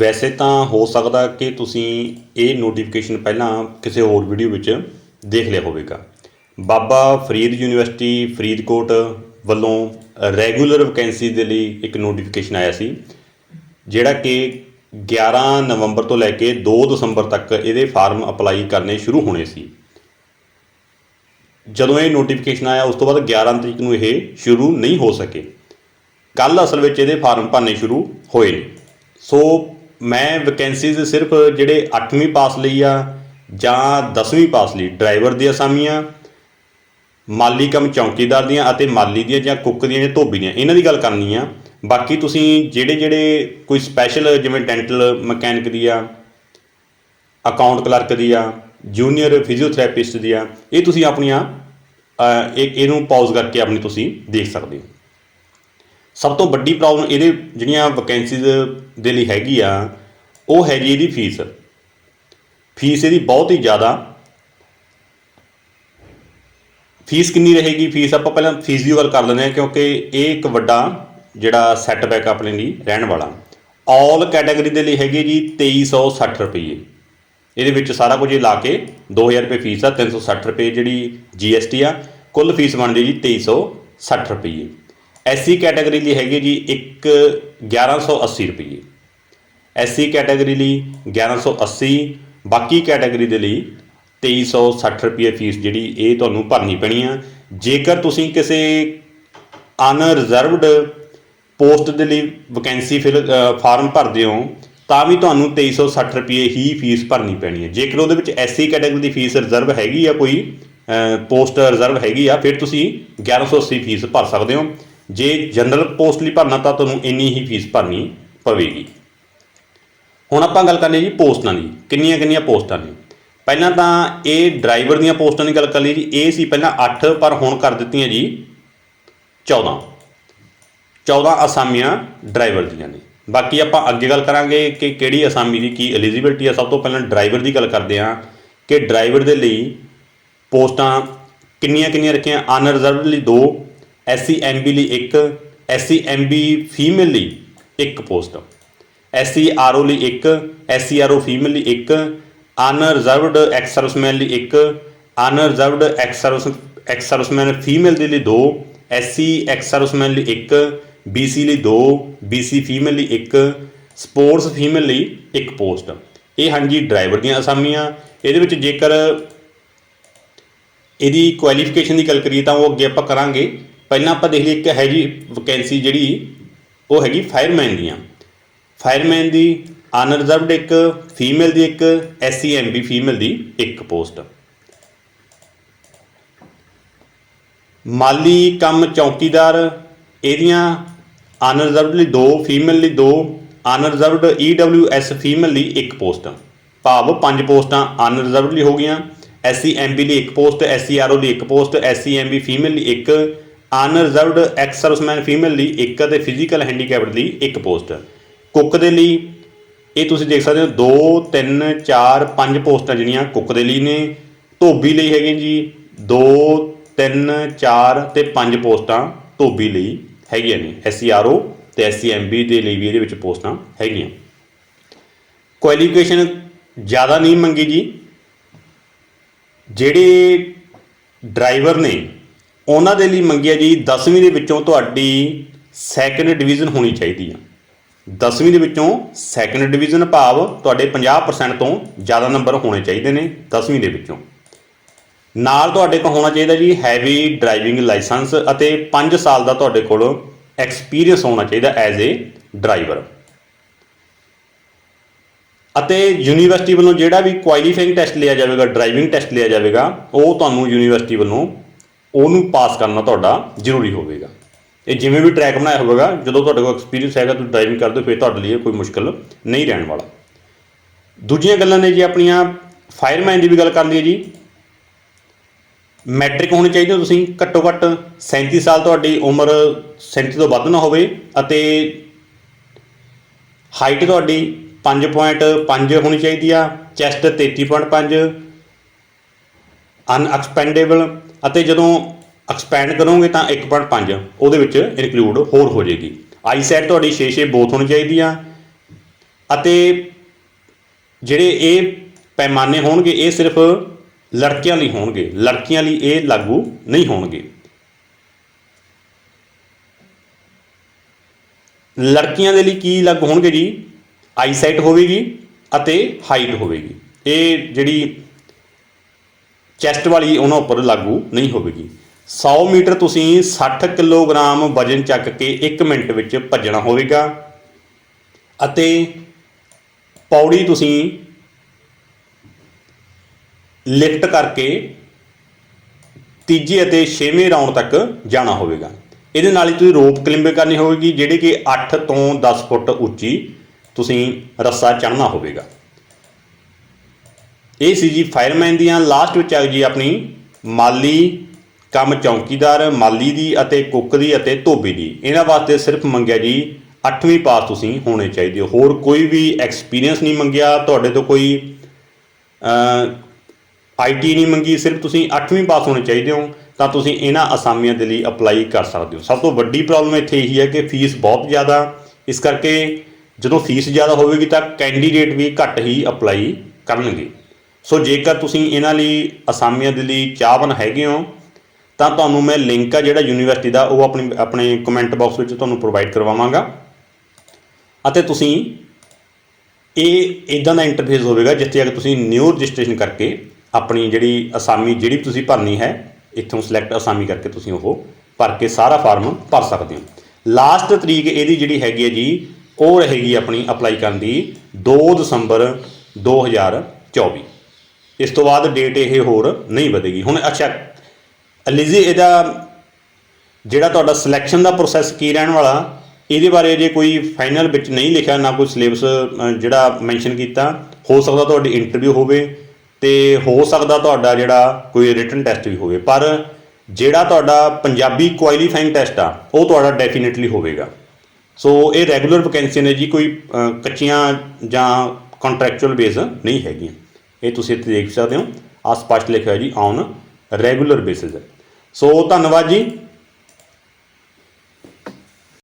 ਵੈਸੇ ਤਾਂ ਹੋ ਸਕਦਾ ਕਿ ਤੁਸੀਂ ਇਹ ਨੋਟੀਫਿਕੇਸ਼ਨ ਪਹਿਲਾਂ ਕਿਸੇ ਹੋਰ ਵੀਡੀਓ ਵਿੱਚ ਦੇਖ ਲਿਆ ਹੋਵੇਗਾ। ਬਾਬਾ ਫਰੀਦ ਯੂਨੀਵਰਸਿਟੀ, ਫਰੀਦਕੋਟ ਵੱਲੋਂ ਰੈਗੂਲਰ ਵੈਕੈਂਸੀ ਦੇ ਲਈ ਇੱਕ ਨੋਟੀਫਿਕੇਸ਼ਨ ਆਇਆ ਸੀ, ਜਿਹੜਾ ਕਿ 11 ਨਵੰਬਰ ਤੋਂ ਲੈ ਕੇ 2 ਦਸੰਬਰ ਤੱਕ ਇਹਦੇ ਫਾਰਮ ਅਪਲਾਈ ਕਰਨੇ ਸ਼ੁਰੂ ਹੋਣੇ ਸੀ। ਜਦੋਂ ਇਹ ਨੋਟੀਫਿਕੇਸ਼ਨ ਆਇਆ, ਉਸ ਤੋਂ ਬਾਅਦ 11 ਤਰੀਕ ਨੂੰ ਇਹ ਸ਼ੁਰੂ ਨਹੀਂ ਹੋ ਸਕੇ। ਕੱਲ ਅਸਲ ਵਿੱਚ ਇਹਦੇ ਫਾਰਮ ਭਰਨੇ ਸ਼ੁਰੂ ਹੋਏ ਨੇ। ਸੋ ਮੈਂ ਵੈਕੈਂਸੀਜ਼ ਸਿਰਫ ਜਿਹੜੇ 8ਵੀਂ ਪਾਸ ਲਈ ਆ ਜਾਂ 10ਵੀਂ ਪਾਸ ਲਈ ਡਰਾਈਵਰ ਦੀਆਂ ਅਸਾਮੀਆਂ, ਮਾਲੀ ਕੰਮ ਚੌਕੀਦਾਰ ਦੀਆਂ ਅਤੇ ਮਾਲੀ ਦੀਆਂ ਜਾਂ ਕੁੱਕ ਦੀਆਂ ਜਾਂ ਧੋਬੀ ਦੀਆਂ, ਇਹਨਾਂ ਦੀ ਗੱਲ ਕਰਨੀ ਆ। ਬਾਕੀ ਤੁਸੀਂ ਜਿਹੜੇ ਜਿਹੜੇ ਕੋਈ ਸਪੈਸ਼ਲ ਜਿਵੇਂ ਡੈਂਟਲ ਮਕੈਨਿਕ ਦੀ ਆ ਅਕਾਊਂਟ ਕਲਰਕ ਦੀ ਆ ਜੂਨੀਅਰ ਫਿਜ਼ੀਓਥੈਰੇਪਿਸਟ ਦੀ ਆ, ਇਹ ਤੁਸੀਂ ਆਪਣੀਆਂ ਇਹ ਇਹਨੂੰ ਪਾਜ਼ ਕਰਕੇ ਆਪਣੀ ਤੁਸੀਂ ਦੇਖ ਸਕਦੇ ਹੋ। ਸਭ ਤੋਂ ਵੱਡੀ ਪ੍ਰੋਬਲਮ ਇਹਦੇ ਜਿਹੜੀਆਂ ਵੈਕੈਂਸੀਜ਼ ਦੇ ਲਈ ਹੈਗੀ ਆ, ਉਹ ਹੈਗੀ ਇਹਦੀ ਫੀਸ ਫੀਸ ਇਹਦੀ ਬਹੁਤ ਹੀ ਜ਼ਿਆਦਾ। ਫੀਸ ਕਿੰਨੀ ਰਹੇਗੀ? ਫੀਸ ਆਪਾਂ ਪਹਿਲਾਂ ਫੀਸ ਦੀ ਗੱਲ ਕਰ ਲੈਂਦੇ ਹਾਂ ਕਿਉਂਕਿ ਇਹ ਇੱਕ ਵੱਡਾ ਜਿਹੜਾ ਸੈਟਬੈਕ ਆਪਣੇ ਲਈ ਰਹਿਣ ਵਾਲਾ। ਆਲ ਕੈਟਾਗਰੀ ਦੇ ਲਈ ਹੈਗੀ ਜੀ 2360 ਰੁਪਏ ਇਹਦੇ ਵਿੱਚ ਸਾਰਾ ਕੁਝ ਲਾ ਕੇ 2000 ਰੁਪਏ ਫੀਸ ਆ 360 ਰੁਪਏ ਜਿਹੜੀ GST ਆ, ਕੁੱਲ ਫੀਸ ਬਣਦੀ ਜੀ 2360 ਰੁਪਏ ਐਸਸੀ ਕੈਟਾਗਰੀ ਲਈ ਹੈਗੀ ਜੀ 1 1180 ਰੁਪਏ ਐਸਸੀ ਕੈਟਾਗਰੀ ਲਈ 1180 ਬਾਕੀ ਕੈਟਾਗਰੀ ਦੇ ਲਈ 2360 ਰੁਪਏ ਫੀਸ ਜਿਹੜੀ ਇਹ ਤੁਹਾਨੂੰ ਭਰਨੀ ਪੈਣੀ ਆ। ਜੇਕਰ ਤੁਸੀਂ ਕਿਸੇ ਅਨਰਿਜ਼ਰਵਡ ਪੋਸਟ ਦੇ ਲਈ ਵੈਕੈਂਸੀ ਫਿਲ ਫਾਰਮ ਭਰਦੇ ਹੋ, ਤਾਂ ਵੀ ਤੁਹਾਨੂੰ 2360 ਰੁਪਏ ਹੀ ਫੀਸ ਭਰਨੀ ਪੈਣੀ ਹੈ ਜੇਕਰ ਉਹਦੇ ਵਿੱਚ ਐਸਸੀ ਕੈਟਾਗਰੀ ਦੀ ਫੀਸ ਰਿਜ਼ਰਵ ਹੈਗੀ ਆ ਕੋਈ ਪੋਸਟ ਰਿਜ਼ਰਵ ਹੈਗੀ ਆ, ਫਿਰ ਤੁਸੀਂ 1180 ਫੀਸ ਭਰ ਸਕਦੇ ਹੋ। ਜੇ ਜਨਰਲ ਪੋਸਟ ਲਈ ਭਰਨਾ ਤਾਂ ਤੁਹਾਨੂੰ ਇੰਨੀ ਹੀ ਫੀਸ ਭਰਨੀ ਪਵੇਗੀ। ਹੁਣ ਆਪਾਂ ਗੱਲ ਕਰਨੀ ਜੀ ਪੋਸਟਾਂ ਦੀ, ਕਿੰਨੀਆਂ ਕਿੰਨੀਆਂ ਪੋਸਟਾਂ ਨੇ। ਪਹਿਲਾਂ ਤਾਂ ਇਹ ਡਰਾਈਵਰ ਦੀਆਂ ਪੋਸਟਾਂ ਦੀ ਗੱਲ ਕਰ ਲਈ ਜੀ, ਇਹ ਸੀ ਪਹਿਲਾਂ 8 ਪਰ ਹੁਣ ਕਰ ਦਿੱਤੀਆਂ ਜੀ 14 14 ਅਸਾਮੀਆਂ ਡਰਾਈਵਰ ਦੀਆਂ ਨੇ। ਬਾਕੀ ਆਪਾਂ ਅੱਗੇ ਗੱਲ ਕਰਾਂਗੇ ਕਿ ਕਿਹੜੀ ਅਸਾਮੀ ਦੀ ਕੀ ਐਲੀਜੀਬਿਲਟੀ ਆ। ਸਭ ਤੋਂ ਪਹਿਲਾਂ ਡਰਾਈਵਰ ਦੀ ਗੱਲ ਕਰਦੇ ਹਾਂ ਕਿ ਡਰਾਈਵਰ ਦੇ ਲਈ ਪੋਸਟਾਂ ਕਿੰਨੀਆਂ ਕਿੰਨੀਆਂ ਰੱਖੀਆਂ? ਅਨਰਿਜ਼ਰਵਡ ਲਈ 2 ਐਸਸੀ ਐਮਬੀ ਲਈ 1 ਐਸਸੀ ਐਮਬੀ ਫੀਮੇਲ ਲਈ ਇੱਕ ਪੋਸਟ ਐਸਸੀ ਆਰਓ ਲਈ 1 ਐਸਸੀ ਆਰਓ ਫੀਮੇਲ ਲਈ ਇੱਕ ਅਨਰਿਜ਼ਰਵਡ ਐਕਸ ਸਰਵਿਸਮੈਨ ਲਈ ਇੱਕ unreserved ex service ex serviceman female ਦੇ ਲਈ 2 ਐਸਸੀ ਐਕਸ ਸਰਵਿਸਮੈਨ ਲਈ 1 ਬੀਸੀ ਲਈ 2 ਬੀਸੀ ਫੀਮੇਲ ਲਈ ਇੱਕ ਸਪੋਰਟਸ ਫੀਮੇਲ ਲਈ ਇੱਕ ਪੋਸਟ ਇਹ ਹਨ ਜੀ ਡਰਾਈਵਰ ਦੀਆਂ ਅਸਾਮੀਆਂ। ਇਹਦੇ ਵਿੱਚ ਜੇਕਰ ਇਹਦੀ ਕੁਆਲੀਫਿਕੇਸ਼ਨ ਦੀ ਗੱਲ ਕਰੀਏ ਤਾਂ ਉਹ ਅੱਗੇ ਆਪਾਂ ਕਰਾਂਗੇ। ਪਹਿਲਾਂ ਆਪਾਂ ਦੇਖ ਲਈਏ ਇੱਕ ਹੈ ਜੀ ਵੈਕੈਂਸੀ ਜਿਹੜੀ, ਉਹ ਹੈਗੀ ਫਾਇਰਮੈਨ ਦੀਆਂ। ਫਾਇਰਮੈਨ ਦੀ ਅਨਰਿਜ਼ਰਵਡ ਇੱਕ ਫੀਮੇਲ ਦੀ ਇੱਕ ਐਸਸੀਐਮਬੀ ਫੀਮੇਲ ਦੀ ਇੱਕ ਪੋਸਟ ਮਾਲੀ ਕੰਮ ਚੌਕੀਦਾਰ, ਇਹਦੀਆਂ ਅਨਰਿਜ਼ਰਵਡ ਲਈ ਦੋ ਫੀਮੇਲ ਲਈ ਦੋ ਅਨਰਿਜ਼ਰਵਡ ਈਡਬਲਯੂਐਸ ਫੀਮੇਲ ਲਈ ਇੱਕ ਪੋਸਟ ਭਾਵ ਪੰਜ ਪੋਸਟਾਂ ਅਨਰਿਜ਼ਰਵਡ ਲਈ ਹੋ ਗਈਆਂ ਐਸਸੀਐਮਬੀ ਲਈ ਇੱਕ ਪੋਸਟ ਐਸਸੀਆਰਓ ਲਈ ਇੱਕ ਪੋਸਟ ਐਸਸੀਐਮਬੀ ਫੀਮੇਲ ਲਈ ਇੱਕ ਅਨਰਿਜ਼ਰਵਡ ਐਕਸ ਸਰਵਿਸਮੈਨ ਫੀਮੇਲ ਲਈ ਇੱਕ ਅਤੇ ਫਿਜ਼ੀਕਲ ਹੈਂਡੀਕੈਪਡ ਲਈ ਇੱਕ ਪੋਸਟ ਕੁੱਕ ਦੇ ਲਈ ਇਹ ਤੁਸੀਂ ਦੇਖ ਸਕਦੇ ਹੋ 2 3 4 5 ਪੋਸਟਾਂ ਜਿਹੜੀਆਂ ਕੁੱਕ ਦੇ ਲਈ ਨੇ। ਧੋਬੀ ਲਈ ਹੈਗੇ ਜੀ 2 3 4 ਤੇ 5 ਪੋਸਟਾਂ ਧੋਬੀ ਲਈ ਹੈਗੀਆਂ ਨੇ। ਐਸਸੀਆਰਓ ਤੇ ਐਸਸੀਐਮਬੀ ਦੇ ਲਈ ਵੀ ਇਹਦੇ ਵਿੱਚ ਪੋਸਟਾਂ ਹੈਗੀਆਂ। ਕੁਆਲੀਫਿਕੇਸ਼ਨ ਜ਼ਿਆਦਾ ਨਹੀਂ ਮੰਗੀ ਜੀ। ਜਿਹੜੇ ਡਰਾਈਵਰ ਨੇ ਉਹਨਾਂ ਦੇ ਲਈ ਮੰਗਿਆ ਜੀ 10ਵੀਂ ਦੇ ਵਿੱਚੋਂ ਤੁਹਾਡੀ ਸੈਕੰਡ ਡਿਵੀਜ਼ਨ ਹੋਣੀ ਚਾਹੀਦੀ ਆ। 10ਵੀਂ ਦੇ ਵਿੱਚੋਂ ਸੈਕੰਡ ਡਿਵੀਜ਼ਨ ਭਾਵ ਤੁਹਾਡੇ 50% ਤੋਂ ਜ਼ਿਆਦਾ ਨੰਬਰ ਹੋਣੇ ਚਾਹੀਦੇ ਨੇ 10ਵੀਂ ਦੇ ਵਿੱਚੋਂ। ਨਾਲ ਤੁਹਾਡੇ ਕੋਲ ਹੋਣਾ ਚਾਹੀਦਾ ਜੀ ਹੈਵੀ ਡਰਾਈਵਿੰਗ ਲਾਇਸੈਂਸ ਅਤੇ 5 ਸਾਲ ਦਾ ਤੁਹਾਡੇ ਕੋਲ ਐਕਸਪੀਰੀਅੰਸ ਹੋਣਾ ਚਾਹੀਦਾ ਐਜ਼ ਏ ਡਰਾਈਵਰ ਅਤੇ ਯੂਨੀਵਰਸਿਟੀ ਵੱਲੋਂ ਜਿਹੜਾ ਵੀ ਕੁਆਲੀਫਾਈਂਗ ਟੈਸਟ ਲਿਆ ਜਾਵੇਗਾ ਡਰਾਈਵਿੰਗ ਟੈਸਟ ਲਿਆ ਜਾਵੇਗਾ, ਉਹ ਤੁਹਾਨੂੰ ਯੂਨੀਵਰਸਿਟੀ ਵੱਲੋਂ ਉਹਨੂੰ ਪਾਸ ਕਰਨਾ ਤੁਹਾਡਾ ਜ਼ਰੂਰੀ ਹੋਵੇਗਾ। ਇਹ ਜਿਵੇਂ ਵੀ ਟਰੈਕ ਬਣਾਇਆ ਹੋਵੇਗਾ, ਜਦੋਂ ਤੁਹਾਡੇ ਕੋਲ ਐਕਸਪੀਰੀਅੰਸ ਹੈਗਾ, ਤੁਸੀਂ ਡਰਾਈਵਿੰਗ ਕਰਦੇ ਹੋ, ਫਿਰ ਤੁਹਾਡੇ ਲਈ ਕੋਈ ਮੁਸ਼ਕਲ ਨਹੀਂ ਰਹਿਣ ਵਾਲਾ। ਦੂਜੀਆਂ ਗੱਲਾਂ ਨੇ ਜੀ ਆਪਣੀਆਂ ਫਾਇਰਮੈਨ ਦੀ ਵੀ ਗੱਲ ਕਰ ਲਈਏ ਜੀ। ਮੈਟ੍ਰਿਕ ਹੋਣੀ ਚਾਹੀਦੀ ਤੁਸੀਂ, ਘੱਟੋ ਘੱਟ 37 ਸਾਲ ਤੁਹਾਡੀ ਉਮਰ 37 ਤੋਂ ਵੱਧ ਨਾ ਹੋਵੇ ਅਤੇ ਹਾਈਟ ਤੁਹਾਡੀ 5.5 ਹੋਣੀ ਚਾਹੀਦੀ ਆ ਚੈਸਟ 33.5 ਅਨਐਕਸਪੈਂਡੇਬਲ ਅਤੇ ਜਦੋਂ ਐਕਸਪੈਂਡ ਕਰੋਗੇ ਤਾਂ 1.5 ਉਹਦੇ ਵਿੱਚ ਇਨਕਲੂਡ ਹੋਰ ਹੋ ਜਾਏਗੀ। ਆਈਸੈਟ ਤੁਹਾਡੀ 6-6 ਬੋਥ ਹੋਣੀ ਚਾਹੀਦੀ ਆ। ਅਤੇ ਜਿਹੜੇ ਇਹ ਪੈਮਾਨੇ ਹੋਣਗੇ, ਇਹ ਸਿਰਫ ਲੜਕੀਆਂ ਲਈ ਹੋਣਗੇ। ਲੜਕੀਆਂ ਲਈ ਇਹ ਲਾਗੂ ਨਹੀਂ ਹੋਣਗੇ। ਲੜਕੀਆਂ ਦੇ ਲਈ ਕੀ ਲਾਗੂ ਹੋਣਗੇ ਜੀ? ਆਈਸਾਈਟ ਹੋਵੇਗੀ ਅਤੇ ਹਾਈਟ ਹੋਵੇਗੀ। ਇਹ ਜਿਹੜੀ ਚੈਸਟ ਵਾਲੀ ਉਹਨਾਂ ਉੱਪਰ ਲਾਗੂ ਨਹੀਂ ਹੋਵੇਗੀ। 100 ਮੀਟਰ ਤੁਸੀਂ 60 ਕਿਲੋਗ੍ਰਾਮ ਵਜਨ ਚੱਕ ਕੇ 1 ਮਿੰਟ ਵਿੱਚ ਭੱਜਣਾ ਹੋਵੇਗਾ। ਅਤੇ ਪੌੜੀ ਤੁਸੀਂ ਲਿਫਟ ਕਰਕੇ ਤੀਜੇ ਅਤੇ ਛੇਵੇਂ ਰਾਉਂਡ ਤੱਕ ਜਾਣਾ ਹੋਵੇਗਾ। ਇਹਦੇ ਨਾਲ ਹੀ ਤੁਸੀਂ ਰੋਪ ਕਲਿੰਬਿੰਗ ਕਰਨੀ ਹੋਵੇਗੀ, ਜਿਹੜੀ ਕਿ 8 ਤੋਂ 10 ਫੁੱਟ ਉੱਚੀ ਤੁਸੀਂ ਰੱਸਾ ਚੜ੍ਹਨਾ ਹੋਵੇਗਾ। ਇਹ ਸੀ ਜੀ ਫਾਇਰਮੈਨ ਦੀਆਂ ਲਾਸਟ ਵਿੱਚ ਆ ਜੀ ਆਪਣੀ ਮਾਲੀ ਕੰਮ ਚੌਕੀਦਾਰ, ਮਾਲੀ ਦੀ ਅਤੇ ਕੁੱਕ ਦੀ ਅਤੇ ਧੋਬੀ ਦੀ। ਇਹਨਾਂ ਵਾਸਤੇ ਸਿਰਫ ਮੰਗਿਆ ਜੀ 8ਵੀਂ ਪਾਸ ਤੁਸੀਂ ਹੋਣੇ ਚਾਹੀਦੇ ਹੋ। ਹੋਰ ਕੋਈ ਵੀ ਐਕਸਪੀਰੀਅੰਸ ਨਹੀਂ ਮੰਗਿਆ, ਤੁਹਾਡੇ ਤੋਂ ਕੋਈ ਆਈਟੀ ਨਹੀਂ ਮੰਗੀ, ਸਿਰਫ ਤੁਸੀਂ 8ਵੀਂ ਪਾਸ ਹੋਣੇ ਚਾਹੀਦੇ ਹੋ, ਤਾਂ ਤੁਸੀਂ ਇਹਨਾਂ ਅਸਾਮੀਆਂ ਦੇ ਲਈ ਅਪਲਾਈ ਕਰ ਸਕਦੇ ਹੋ। ਸਭ ਤੋਂ ਵੱਡੀ ਪ੍ਰੋਬਲਮ ਇੱਥੇ ਇਹੀ ਹੈ ਕਿ ਫੀਸ ਬਹੁਤ ਜ਼ਿਆਦਾ। ਇਸ ਕਰਕੇ ਜਦੋਂ ਫੀਸ ਜ਼ਿਆਦਾ ਹੋਵੇਗੀ ਤਾਂ ਕੈਂਡੀਡੇਟ ਵੀ ਘੱਟ ਹੀ ਅਪਲਾਈ ਕਰਨਗੇ। ਸੋ ਜੇਕਰ ਤੁਸੀਂ ਇਹਨਾਂ ਲਈ ਅਸਾਮੀਆਂ ਦੇ ਲਈ ਚਾਹਵਨ ਹੈਗੇ ਹੋ, ਤਾਂ ਤੁਹਾਨੂੰ ਮੈਂ ਲਿੰਕ ਆ ਜਿਹੜਾ ਯੂਨੀਵਰਸਿਟੀ ਦਾ, ਉਹ ਆਪਣੀ, ਆਪਣੇ ਕਮੈਂਟ ਬਾਕਸ ਵਿੱਚ ਤੁਹਾਨੂੰ ਪ੍ਰੋਵਾਈਡ ਕਰਵਾਵਾਂਗਾ। ਅਤੇ ਤੁਸੀਂ ਇਹ ਇਦਾਂ ਦਾ ਇੰਟਰਫੇਸ ਹੋਵੇਗਾ ਜਿੱਥੇ ਅਗਰ ਤੁਸੀਂ ਨਿਊ ਰਜਿਸਟ੍ਰੇਸ਼ਨ ਕਰਕੇ ਆਪਣੀ ਜਿਹੜੀ ਅਸਾਮੀ ਜਿਹੜੀ ਤੁਸੀਂ ਭਰਨੀ ਹੈ, ਇੱਥੋਂ ਸਿਲੈਕਟ ਅਸਾਮੀ ਕਰਕੇ ਤੁਸੀਂ ਉਹ ਭਰ ਕੇ ਸਾਰਾ ਫਾਰਮ ਭਰ ਸਕਦੇ ਹੋ। ਲਾਸਟ ਤਰੀਕ ਇਹਦੀ ਜਿਹੜੀ ਹੈਗੀ ਹੈ ਜੀ, ਉਹ ਰਹੇਗੀ ਆਪਣੀ ਅਪਲਾਈ ਕਰਨ ਦੀ 2 ਦਸੰਬਰ 2024 ਇਸ ਤੋਂ ਬਾਅਦ ਡੇਟ ਇਹ ਹੋਰ ਨਹੀਂ ਵਧੇਗੀ। ਹੁਣ ਅੱਛਾ ਐਲੀਜੀ ਇਹਦਾ ਜਿਹੜਾ ਤੁਹਾਡਾ ਸਿਲੈਕਸ਼ਨ ਦਾ ਪ੍ਰੋਸੈਸ ਕੀ ਰਹਿਣ ਵਾਲਾ, ਇਹਦੇ ਬਾਰੇ ਜੇ ਕੋਈ ਫਾਈਨਲ ਵਿੱਚ ਨਹੀਂ ਲਿਖਿਆ, ਨਾ ਕੋਈ ਸਿਲੇਬਸ ਜਿਹੜਾ ਮੈਂਸ਼ਨ ਕੀਤਾ, ਹੋ ਸਕਦਾ ਤੁਹਾਡੀ ਇੰਟਰਵਿਊ ਹੋਵੇ ਤੇ ਹੋ ਸਕਦਾ ਤੁਹਾਡਾ ਜਿਹੜਾ ਕੋਈ ਰਿਟਨ ਟੈਸਟ ਵੀ ਹੋਵੇ, ਪਰ ਜਿਹੜਾ ਤੁਹਾਡਾ ਪੰਜਾਬੀ ਕੁਆਲੀਫਾਈਂਗ ਟੈਸਟ ਆ, ਉਹ ਤੁਹਾਡਾ ਡੈਫੀਨਿਟਲੀ ਹੋਵੇਗਾ। ਸੋ ਇਹ ਰੈਗੂਲਰ ਵੈਕੈਂਸੀ ਨੇ ਜੀ, ਕੋਈ ਕੱਚੀਆਂ ਜਾਂ ਕੰਟਰੈਕਚੁਅਲ ਬੇਸ ਨਹੀਂ ਹੈਗੀਆਂ। ਇਹ ਤੁਸੀਂ ਇੱਥੇ ਦੇਖ ਸਕਦੇ ਹੋ। ਆ ਸਪਸ਼ਟ ਲਿਖਿਆ ਜੀ ਔਨ ਰੈਗੂਲਰ ਬੇਸਿਸ ਸੋ ਧੰਨਵਾਦ ਜੀ।